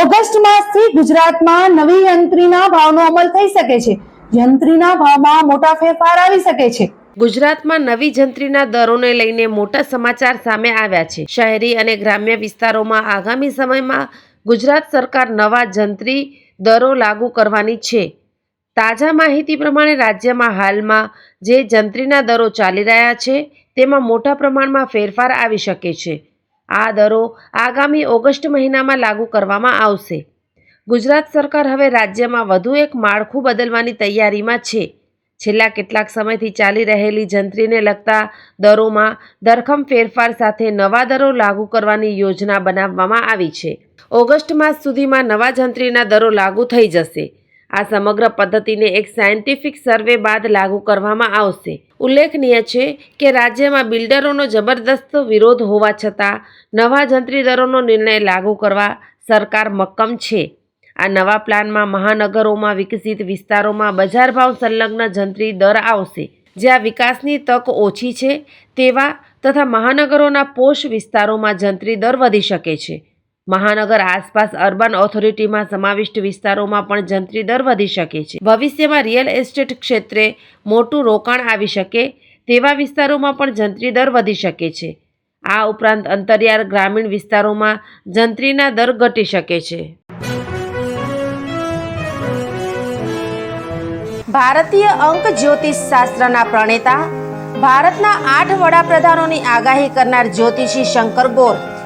August માસથી ગુજરાતમાં નવી યંત્રીના ભાવનો અમલ થઈ શકે છે. યંત્રીના ભાવમાં મોટા ફેરફાર આવી શકે છે. ગુજરાતમાં નવી જંત્રીના દરોને લઈને મોટા સમાચાર સામે આવ્યા છે. શહેરી અને ગ્રામ્ય વિસ્તારોમાં આગામી સમયમાં ગુજરાત સરકાર નવા જંત્રી દરો લાગુ કરવાની છે. તાજા માહિતી પ્રમાણે રાજ્યમાં હાલમાં જે જંત્રીના દરો ચાલી રહ્યા છે, તેમાં મોટા પ્રમાણમાં ફેરફાર આવી શકે છે. આ દરો આગામી ઓગસ્ટ મહિનામાં લાગુ કરવામાં આવશે. ગુજરાત સરકાર હવે રાજ્યમાં વધુ એક માળખું બદલવાની તૈયારીમાં છે. છેલ્લા કેટલાક સમયથી ચાલી રહેલી જંત્રીને લગતા દરોમાં ધરખમ ફેરફાર સાથે નવા દરો લાગુ કરવાની યોજના બનાવવામાં આવી છે. ઓગસ્ટ માસ સુધીમાં નવા જંત્રીના દરો લાગુ થઈ જશે. આ સમગ્ર પદ્ધતિને એક સાયન્ટિફિક સર્વે બાદ લાગુ કરવામાં આવશે. ઉલ્લેખનીય છે કે રાજ્યમાં બિલ્ડરોનો જબરદસ્ત વિરોધ હોવા છતાં, નવા જંત્રી દરોનો નિર્ણય લાગુ કરવા સરકાર મક્કમ છે. આ નવા પ્લાનમાં મહાનગરોમાં વિકસિત વિસ્તારોમાં બજાર ભાવ સંલગ્ન જંત્રી દર આવશે. જ્યાં વિકાસની તક ઓછી છે, તેવા તથા મહાનગરોના પોષ વિસ્તારોમાં જંત્રી દર વધી શકે છે. મહાનગર આસપાસ અર્બન ઓથોરિટીમાં સમાવિષ્ટ વિસ્તારોમાં પણ જંત્રી દર વધી શકે છે. ભવિષ્યમાં રિયલ એસ્ટેટ ક્ષેત્રે મોટું રોકાણ આવી શકે તેવા વિસ્તારોમાં પણ જંત્રી દર વધી શકે છે. આ ઉપરાંત અંતરિયાળ ગ્રામીણ વિસ્તારોમાં જંત્રીના દર ઘટી શકે છે. ભારતીય અંક જ્યોતિષ શાસ્ત્રના પ્રણેતા, ભારતના આઠ વડાપ્રધાનોની આગાહી કરનાર જ્યોતિષી શંકર ગોર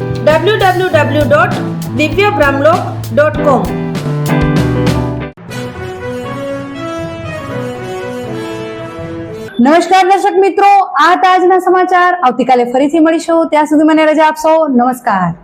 W dot Divya Brahmalok dot કોમ નમસ્કાર દર્શક મિત્રો, આ તાજના સમાચાર આવતીકાલે ફરીથી મળીશું. ત્યાં સુધી મને રજા આપશો. નમસ્કાર.